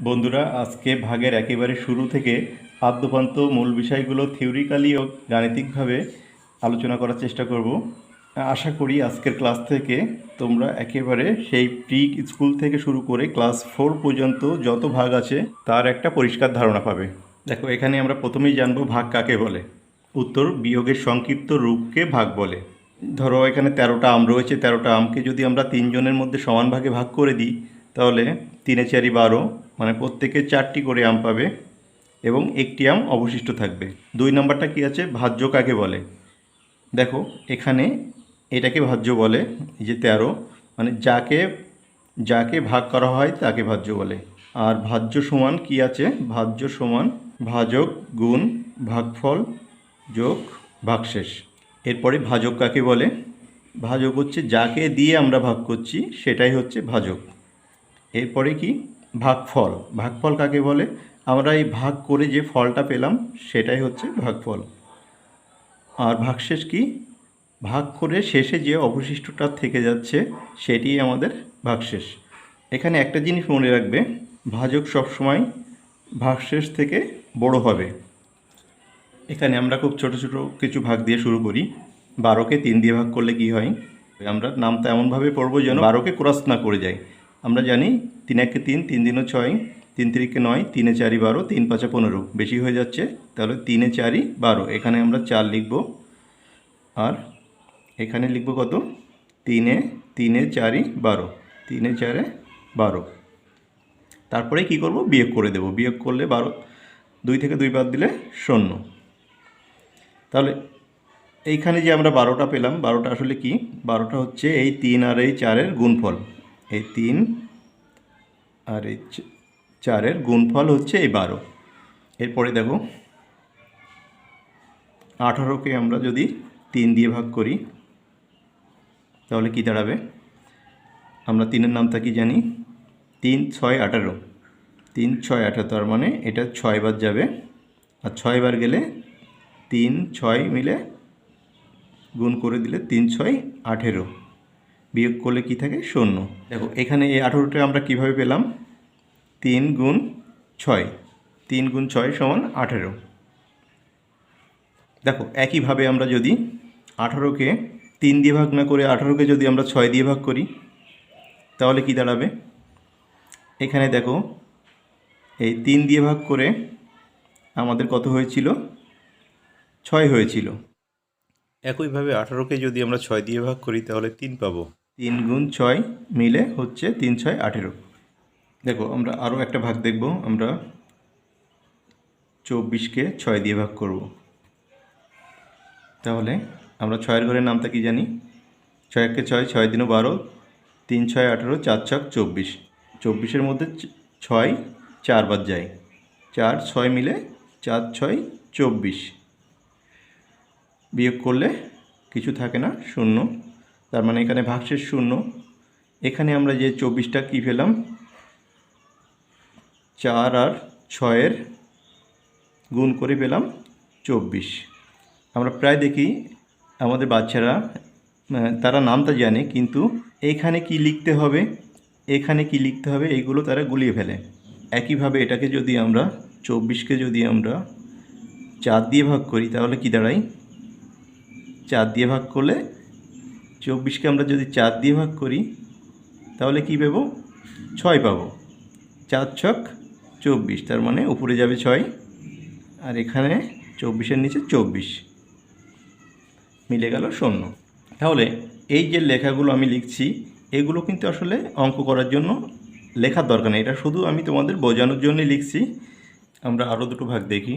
বন্ধুরা, আজকে ভাগের একেবারে শুরু থেকে আদ্যপান্ত মূল বিষয়গুলো থিওরিক্যালি ও গাণিতিকভাবে আলোচনা করার চেষ্টা করব। আশা করি আজকের ক্লাস থেকে তোমরা একেবারে সেই প্রি স্কুল থেকে শুরু করে ক্লাস ফোর পর্যন্ত যত ভাগ আছে, তার একটা পরিষ্কার ধারণা পাবে। দেখো, এখানে আমরা প্রথমেই জানব ভাগ কাকে বলে? উত্তর, বিয়োগের সংক্ষিপ্ত রূপকে ভাগ বলে। ধরো, এখানে তেরোটা আম রয়েছে, তেরোটা আমকে যদি আমরা তিনজনের মধ্যে সমান ভাগে ভাগ করে দিই তাহলে তিনে চারি বারো মানে প্রত্যেকে চারটি করে আম পাবে এবং একটি আম অবশিষ্ট থাকবে। দুই নম্বরটা কি আছে? ভাজ্য কাকে বলে? দেখো, এখানে এটাকে ভাজ্য বলে যে তেরো মানে যাকে যাকে ভাগ করা হয় তাকে ভাজ্য বলে। আর ভাজ্য সমান কি আছে? ভাজ্য সমান ভাজক গুণ ভাগফল যোগ ভাগশেষ। এরপরে ভাজক কাকে বলে? ভাজক হচ্ছে যাকে দিয়ে আমরা ভাগ করছি, সেটাই হচ্ছে ভাজক। এরপরে কি? ভাগফল। ভাগফল কাকে বলে? আমরা এই ভাগ করে যে ফলটা পেলাম, সেটাই হচ্ছে ভাগফল। আর ভাগশেষ কি? ভাগ করে শেষে যে অবশিষ্টটা থেকে যাচ্ছে, সেটি আমাদের ভাগশেষ। এখানে একটা জিনিস মনে রাখবে, ভাজক সবসময় ভাগশেষ থেকে বড় হবে। এখানে আমরা খুব ছোট ছোট কিছু ভাগ দিয়ে শুরু করি। বারোকে তিন দিয়ে ভাগ করলে কি হয়? আমরা নামটা এমনভাবে পড়ব যেন বারোকে ক্রস না করে যাই আমরা জানি তিন একে তিন তিন দিনও ছয়, তিন তিরিকে নয়, তিনে চারি বারো, তিন পাঁচা পনেরো। বেশি হয়ে যাচ্ছে, তাহলে তিনে চারি বারো। এখানে আমরা চার লিখব। আর এখানে লিখব কত? তিনে তিনে চারি বারো। তিনে চারে বারো। তারপরে কি করব? বিয়োগ করে দেব। বিয়োগ করলে বারো, দুই থেকে দুই বাদ দিলে শূন্য। তাহলে এইখানে যে আমরা বারোটা পেলাম, বারোটা আসলে কি? বারোটা হচ্ছে এই তিন আর এই চারের গুণফল। এই তিন আর এই চারের গুণফল হচ্ছে এই বারো। এরপরে দেখো, আঠারোকে আমরা যদি তিন দিয়ে ভাগ করি, তাহলে কি দাঁড়াবে? আমরা তিনের নামটা কি জানি? তিন ছয় আঠারো। তিন ছয় আঠারো, তার মানে এটা ছয় বার যাবে। আর ছয় বার গেলে তিন ছয় মিলে গুণ করে দিলে তিন ছয় আঠেরো। বিয়োগ করলে কি থাকে? শূন্য। দেখো, এখানে এই আঠেরোটা আমরা কীভাবে পেলাম? তিন গুণ ছয়। তিন গুণ ছয় সমান আঠেরো। দেখো, একইভাবে আমরা যদি আঠারোকে তিন দিয়ে ভাগ না করে আঠারোকে যদি আমরা ছয় দিয়ে ভাগ করি, তাহলে কি দাঁড়াবে? এখানে দেখো, এই তিন দিয়ে ভাগ করে আমাদের কত হয়েছিল? ছয় হয়েছিল। একইভাবে আঠারোকে যদি আমরা ছয় দিয়ে ভাগ করি, তাহলে তিন পাবো। তিন গুণ ছয় মিলে হচ্ছে তিন ছয় আঠেরো। দেখো, আমরা আরও একটা ভাগ দেখব। আমরা চব্বিশকে ছয় দিয়ে ভাগ করব। তাহলে আমরা ছয়ের ঘরের নামটা কি জানি? ছয় একে ছয় ছয় দিনও বারো, তিন ছয় আঠেরো, চার ছক চব্বিশ। চব্বিশের মধ্যে ছয় চারবার যায়। চার, ছয় মিলে চার ছয় চব্বিশ। বিয়োগ করলে কিছু থাকে না, শূন্য। তার মানে এখানে ভাগশেষ শূন্য। এখানে আমরা যে চব্বিশটা কী পেলাম? চার আর ছয়ের গুণ করে পেলাম চব্বিশ। আমরা প্রায় দেখি আমাদের বাচ্চারা তারা নামটা জানে, কিন্তু এইখানে কি লিখতে হবে? এখানে কি লিখতে হবে? এইগুলো তারা গুলিয়ে ফেলে। একইভাবে এটাকে যদি আমরা, চব্বিশকে যদি আমরা চার দিয়ে ভাগ করি, তাহলে কি দাঁড়ায়? চার দিয়ে ভাগ করলে চব্বিশকে আমরা যদি চার দিয়ে ভাগ করি, তাহলে কি পাবো? ছয় পাবো। চার ছক চব্বিশ, তার মানে উপরে যাবে ছয়, আর এখানে চব্বিশের নিচে চব্বিশ। মিলে গেল শূন্য। তাহলে এই যে লেখাগুলো আমি লিখছি, এগুলো কিন্তু আসলে অঙ্ক করার জন্য লেখার দরকার নেই। এটা শুধু আমি তোমাদের বোঝানোর জন্যই লিখছি। আমরা আরও দুটো ভাগ দেখি।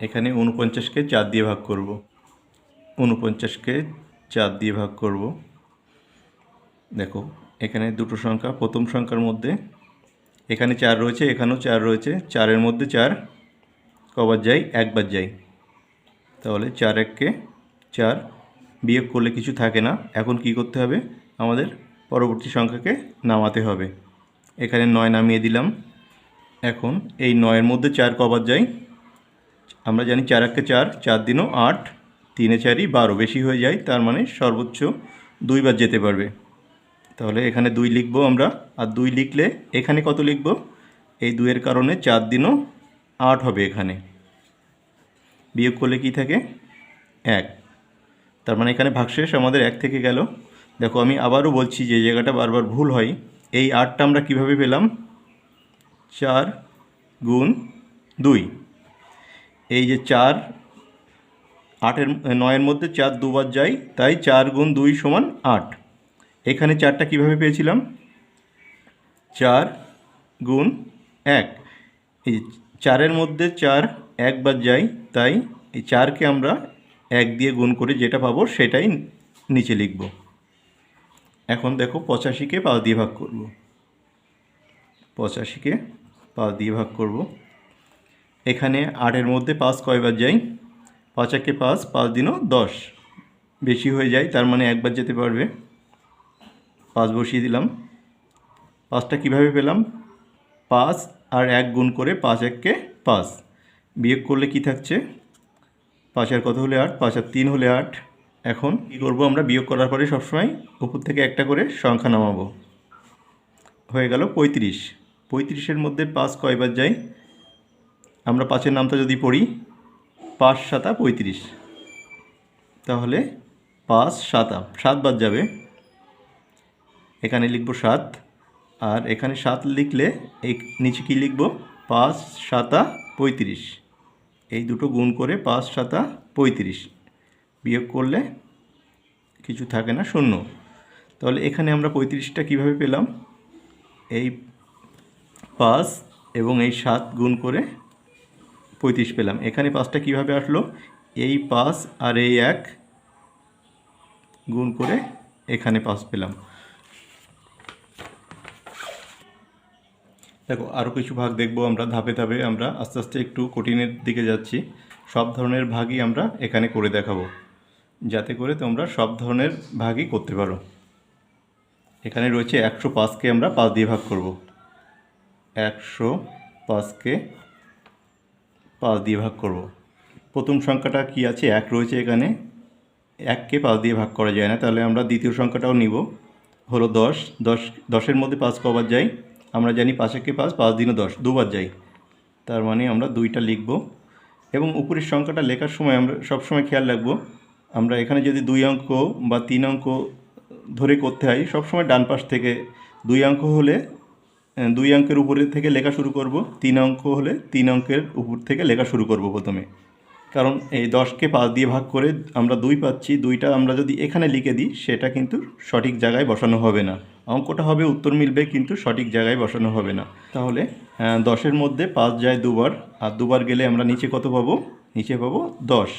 এখানে উনপঞ্চাশকে চার দিয়ে ভাগ করব। উনপঞ্চাশকে চার দিয়ে ভাগ করব। দেখো, এখানে দুটো সংখ্যা, প্রথম সংখ্যার মধ্যে এখানে চার রয়েছে, এখানেও চার রয়েছে, চারের মধ্যে চার কবার যাই, একবার যাই। তাহলে চার এককে চার বিয়োগ করলে কিছু থাকে না। এখন কি করতে হবে? আমাদের পরবর্তী সংখ্যাকে নামাতে হবে। এখানে নয় নামিয়ে দিলাম। এখন এই নয়ের মধ্যে চার কবার যাই। আমরা জানি চার এককে চার চার দিনও আট তিনে চারই বারো বেশি হয়ে যায়, তার মানে সর্বোচ্চ দুইবার যেতে পারবে। তাহলে এখানে দুই লিখব আমরা, আর দুই লিখলে এখানে কত লিখব? এই দুয়ের কারণে চার দিনও আট হবে এখানে। বিয়োগ করলে কি থাকে? এক। তার মানে এখানে ভাগশেষ আমাদের এক থেকে গেল। দেখো, আমি আবারও বলছি যে জায়গাটা বারবার ভুল হয়, এই আটটা আমরা কীভাবে পেলাম? চার গুণ দুই। এই যে চার আটের নয়ের মধ্যে চার দুবার যাই, তাই চার গুণ দুই সমান আট। এখানে চারটা কীভাবে পেয়েছিলাম? চার গুণ এক। এই চারের মধ্যে চার একবার যাই, তাই এই চারকে আমরা এক দিয়ে গুণ করে যেটা পাবো সেটাই নিচে লিখব। এখন দেখো পঁচাশিকে পাঁচ দিয়ে ভাগ করব। পঁচাশিকে পাঁচ দিয়ে ভাগ করব। এখানে আটের মধ্যে পাঁচ কয়বার যাই? পাঁচ একে পাঁচ পাঁচ দিনও দশ। বেশি হয়ে যায়, তার মানে একবার যেতে পারবে। পাঁচ বসিয়ে দিলাম। পাঁচটা কীভাবে পেলাম? পাঁচ আর এক গুণ করে পাঁচ এককে পাঁচ। বিয়োগ করলে কি থাকছে? পাঁচ আর কত হলে আট? পাঁচ আর তিন হলে আট। এখন কী করব আমরা? বিয়োগ করার পরে সবসময় উপর থেকে একটা করে সংখ্যা নামাবো। হয়ে গেল পঁয়ত্রিশ। পঁয়ত্রিশের মধ্যে পাঁচ কয়বার যাই? আমরা পাঁচের নামটা যদি পড়ি পাঁচ সাতা পঁয়ত্রিশ। তাহলে পাঁচ সাতা সাত বাদ যাবে। এখানে লিখব সাত, আর এখানে সাত লিখলে এই নিচে কী লিখব? পাঁচ সাতা পঁয়ত্রিশ। এই দুটো গুণ করে পাঁচ সাতা পঁয়ত্রিশ বিয়োগ করলে কিছু থাকে না, শূন্য। তাহলে এখানে আমরা পঁয়ত্রিশটা কীভাবে পেলাম? এই পাঁচ এবং এই সাত গুণ করে পঁয়ত্রিশ পেলাম। এখানে পাঁচটা কীভাবে আসলো? এই পাঁচ আর এই এক গুণ করে এখানে পাঁচ পেলাম। দেখো আরও কিছু ভাগ দেখব আমরা, ধাপে ধাপে আমরা আস্তে আস্তে একটু কঠিনের দিকে যাচ্ছি। সব ধরনের ভাগই আমরা এখানে করে দেখাবো। যাতে করে তোমরা সব ধরনের ভাগই করতে পারো। এখানে রয়েছে একশো পাঁচকে আমরা পাঁচ দিয়ে ভাগ করব। একশো পাঁচকে পাঁচ দিয়ে ভাগ করব। প্রথম সংখ্যাটা কি আছে? এক রয়েছে এখানে। এককে পাঁচ দিয়ে ভাগ করা যায় না। তাহলে আমরা দ্বিতীয় সংখ্যাটাও নিব। হলো দশ। দশ, দশের মধ্যে পাঁচ কবার যাই। আমরা জানি পাঁচ একে পাঁচ পাঁচ দিনও দশ, দুবার যাই। তার মানে আমরা দুইটা লিখব। এবং উপরের সংখ্যাটা লেখার সময় আমরা সবসময় খেয়াল রাখব। আমরা এখানে যদি দুই অঙ্ক বা তিন অঙ্ক ধরে করতে হয় সবসময় ডান পাশ থেকে দুই অঙ্ক হলে দুই অঙ্কের উপরে থেকে লেখা শুরু করব। তিন অঙ্ক হলে তিন অঙ্কের উপর থেকে লেখা শুরু করব প্রথমে। কারণ এই দশকে পাঁচ দিয়ে ভাগ করে আমরা দুই পাচ্ছি, দুইটা আমরা যদি এখানে লিখে দিই, সেটা কিন্তু সঠিক জায়গায় বসানো হবে না। অঙ্কটা হবে উত্তর মিলবে, কিন্তু সঠিক জায়গায় বসানো হবে না। তাহলে দশের মধ্যে পাঁচ যায় দুবার, আর দুবার গেলে আমরা নিচে কত পাবো? নিচে পাবো দশ।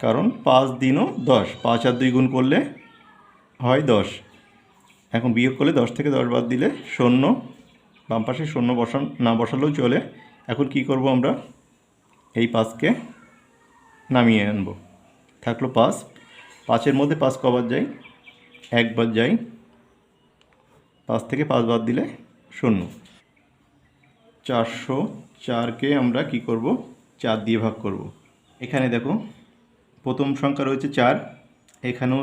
কারণ পাঁচ দিনও দশ, পাঁচ আর দুই গুণ করলে হয় দশ। এখন বিয়োগ করলে দশ থেকে দশ বাদ দিলে শূন্য, বাম পাশে শূন্য বসান না বসালেও চলে। এখন কি করব আমরা? এই পাঁচকে নামিয়ে আনব। থাকল পাঁচ। পাঁচের মধ্যে পাঁচ কবার যাই একবার যাই পাঁচ থেকে পাঁচ বাদ দিলে শূন্য। চারশো চারকে আমরা কি করব? চার দিয়ে ভাগ করব। এখানে দেখো, প্রথম সংখ্যা রয়েছে চার, এখানেও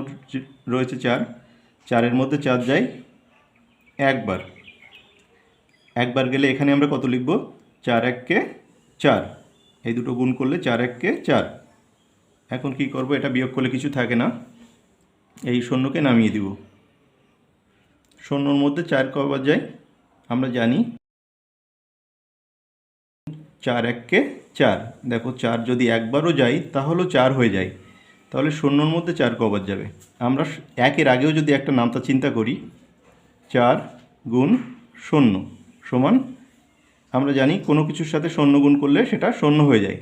রয়েছে চার। চারের মধ্যে চার যায় একবার। একবার গেলে এখানে আমরা কত লিখব? চার এককে চার। এই দুটো গুণ করলে চার এককে চার। এখন কি করব? এটা বিয়োগ করলে কিছু থাকে না। এই শূন্যকে নামিয়ে দিব। শূন্যর মধ্যে চার কবার যায়, আমরা জানি চার এককে চার। দেখো, চার যদি একবারও যাই তাহলেও চার হয়ে যায়। তাহলে শূন্যর মধ্যে চার কবার যাবে। আমরা একের আগেও যদি একটা নামতা চিন্তা করি, চার গুণ শূন্য সমান, আমরা জানি কোনো কিছুর সাথে শূন্য গুণ করলে সেটা শূন্য হয়ে যায়।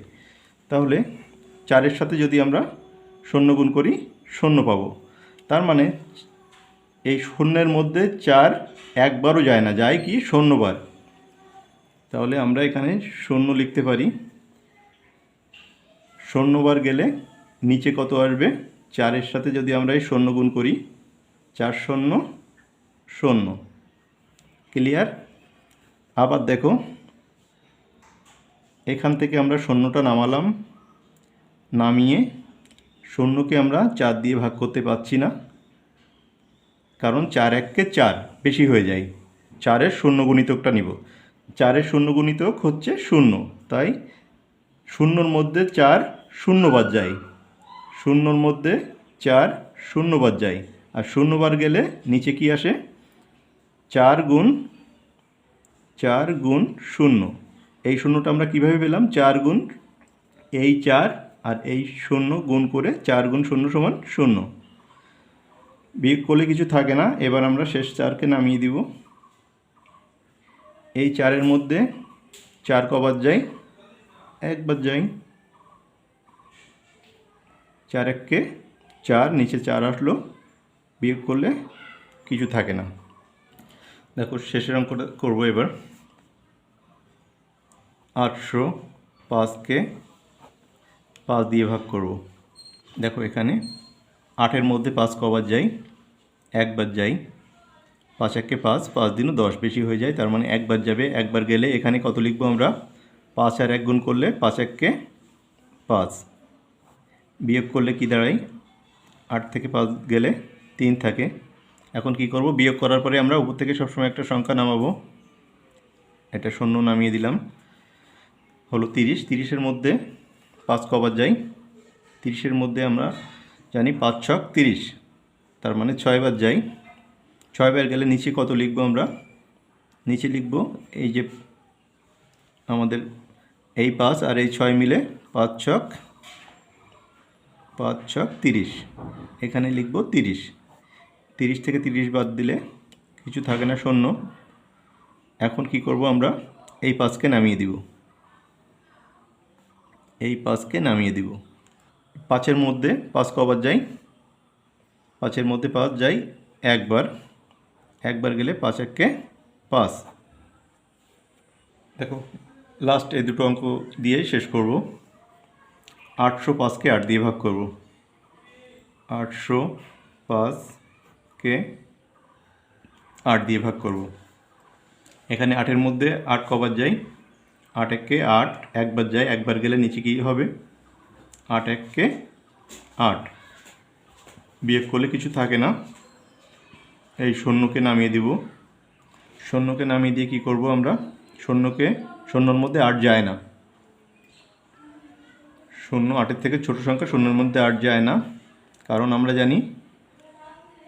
তাহলে চারের সাথে যদি আমরা শূন্য গুণ করি, শূন্য পাবো। তার মানে এই শূন্যের মধ্যে চার একবারও যায় না, যায় কি শূন্যবার। তাহলে আমরা এখানে শূন্য লিখতে পারি। শূন্যবার গেলে নিচে কত আসবে? চারের সাথে যদি আমরা এই শূন্য গুণ করি, চার শূন্য শূন্য। ক্লিয়ার আবার দেখো, এখান থেকে আমরা শূন্যটা নামালাম, নামিয়ে শূন্যকে আমরা চার দিয়ে ভাগ করতে পারছি না, কারণ চার এককে চার বেশি হয়ে যায়। চারের শূন্য গুণিতকটা নিব। চারের শূন্য গুণিতক হচ্ছে শূন্য, তাই শূন্যর মধ্যে চার শূন্য বাদ যায়। শূন্যর মধ্যে চার শূন্যবার যায়। আর শূন্যবার গেলে নিচে কি আসে? চার গুণ চার গুণ শূন্য। এই শূন্যটা আমরা কীভাবে পেলাম? চার গুণ, এই চার আর এই শূন্য গুণ করে চার গুণ শূন্য সমান শূন্য। বিয়োগ করলে কিছু থাকে না। এবার আমরা শেষ চারকে নামিয়ে দিব। এই চারের মধ্যে চার কবার যাই একবার যাই চার এককে চার, নিচে চার আসলো, বিয়োগ করলে কিছু থাকে না। দেখো শেষের অঙ্কটা করব এবার। আটশো পাঁচকে পাঁচ দিয়ে ভাগ করব। দেখো এখানে আটের মধ্যে পাঁচ কবার যাই, একবার যাই, পাঁচ এককে পাঁচ পাঁচ দিনও দশ বেশি হয়ে যায়, তার মানে একবার যাবে, একবার গেলে এখানে কত লিখব আমরা? পাঁচ আর এক গুণ করলে পাঁচ এককে পাঁচ। বিয়োগ করলে কি দাঁড়ায়? আট থেকে পাঁচ গেলে তিন থাকে। এখন কি করব? বিয়োগ করার পরে আমরা উপর থেকে সবসময় একটা সংখ্যা নামাবো। এটা শূন্য নামিয়ে দিলাম। হলো তিরিশ। তিরিশের মধ্যে পাঁচ কবার যাই। তিরিশের মধ্যে আমরা জানি পাঁচ ছক তিরিশ। তার মানে ছয়বার যাই। ছয়বার গেলে নিচে কত লিখব আমরা? নিচে লিখব এই যে আমাদের এই পাঁচ আর এই ছয় মিলে পাঁচ ছক পাঁচ ছক তিরিশ। এখানে লিখব তিরিশ। তিরিশ থেকে তিরিশ বাদ দিলে কিছু থাকে না, শূন্য। এখন কি করব আমরা? এই পাঁচকে নামিয়ে দিব। এই পাঁচকে নামিয়ে দিব। পাঁচের মধ্যে পাঁচ কবার যাই। পাঁচের মধ্যে পাঁচ যাই একবার। একবার গেলে পাঁচ এককে পাঁচ। দেখো লাস্ট এই দুটো অঙ্ক দিয়ে শেষ করব। আটশো পাঁচকে আট দিয়ে ভাগ করব। আটশো পাঁচকে আট দিয়ে ভাগ করব। এখানে আটের মধ্যে আট কবার যাই আট এককে আট, একবার যায় একবার গেলে নিচে কী হবে? আট এককে আট। বিয়োগ করলে কিছু থাকে না। এই শূন্যকে নামিয়ে দিব। শূন্যকে নামিয়ে দিয়ে কি করব আমরা? শূন্যকে, শূন্যর মধ্যে আট যায় না। শূন্য, আটের থেকে ছোট সংখ্যা শূন্যের মধ্যে আট যায় না। কারণ আমরা জানি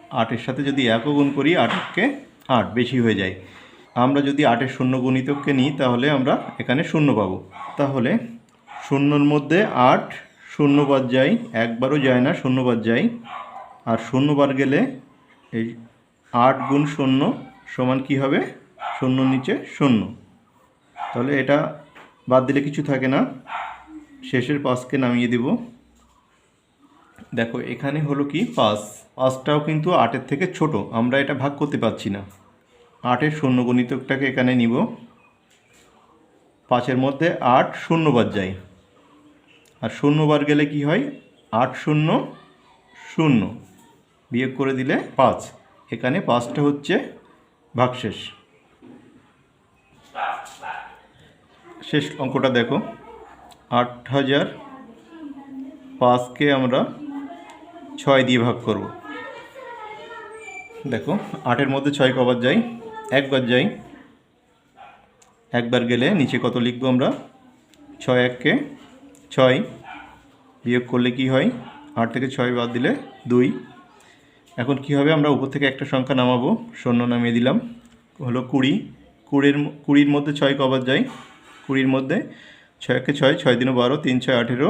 আটের সাথে যদি একও গুণ করি, আটকে আট বেশি হয়ে যায়। আমরা যদি আটের শূন্য গুণিতককে নিই, তাহলে আমরা এখানে শূন্য পাবো। তাহলে শূন্যর মধ্যে আট শূন্যবার যাই একবারও যায় না শূন্যবার যাই আর শূন্যবার গেলে এই আট গুণ শূন্য সমান কি হবে? শূন্য নিচে শূন্য। তাহলে এটা বাদ দিলে কিছু থাকে না। শেষের পাঁচকে নামিয়ে দিব। দেখো, এখানে হলো কি পাঁচ। পাঁচটাও কিন্তু আটের থেকে ছোট, আমরা এটা ভাগ করতে পারছি না। আটের শূন্য গণিতকটাকে এখানে নিব। পাঁচের মধ্যে আট শূন্যবার যায়। আর শূন্যবার গেলে কি হয়? আট শূন্য শূন্য বিয়োগ করে দিলে পাঁচ। এখানে পাঁচটা হচ্ছে ভাগশেষ। শেষ অঙ্কটা দেখো। আট হাজার পাঁচকে আমরা ছয় দিয়ে ভাগ করব। দেখো, আটের মধ্যে ছয় কবার যাই, একবার যাই, একবার গেলে নিচে কত লিখব আমরা? ছয় এককে ছয় বিয়োগ করলে কি হয়? আট থেকে ছয় বাদ দিলে দুই। এখন কি হবে? আমরা উপর থেকে একটা সংখ্যা নামাবো, শূন্য নামিয়ে দিলাম। হলো কুড়ি। কুড়ির কুড়ির মধ্যে ছয় কবার যাই, কুড়ির মধ্যে ছয় একে ছয় ছয় দিনও বারো, তিন ছয় আঠেরো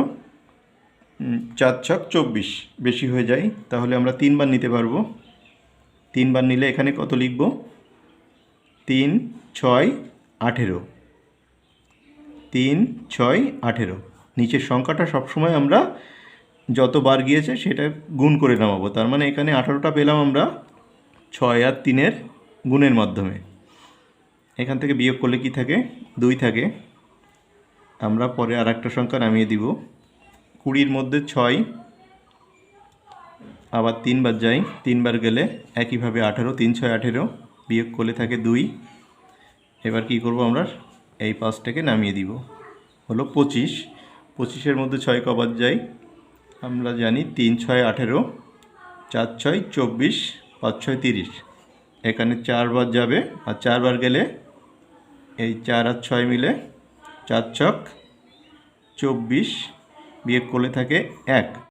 চার ছক চব্বিশ। বেশি হয়ে যায়, তাহলে আমরা তিনবার নিতে পারব। তিনবার নিলে এখানে কত লিখব? তিন, ছয়, আঠেরো। তিন, ছয়, আঠেরো। নিচের সংখ্যাটা সবসময় আমরা যতবার গিয়েছে সেটা গুণ করে নামাবো। তার মানে এখানে আঠারোটা পেলাম আমরা ছয় আর তিনের গুণের মাধ্যমে। এখান থেকে বিয়োগ করলে কি থাকে? দুই থাকে। আমরা পরে আর একটা সংখ্যা নামিয়ে দিব। কুড়ির মধ্যে ছয়, আবার তিনবার যাই, তিনবার গেলে একইভাবে আঠেরো, তিন, ছয়, আঠেরো, বিয়োগ করলে থাকে দুই। এবার কি করব আমরা? এই পাঁচটাকে নামিয়ে দিব। হলো পঁচিশ। পঁচিশের মধ্যে ছয় কবার যাই, আমরা জানি তিন, ছয়, আঠেরো, চার, ছয়, চব্বিশ, পাঁচ, ছয়, তিরিশ। এখানে চারবার যাবে, আর চারবার গেলে এই চার আর ছয় মিলে চার ছক চব্বিশ বিয়োগ করলে থাকে এক।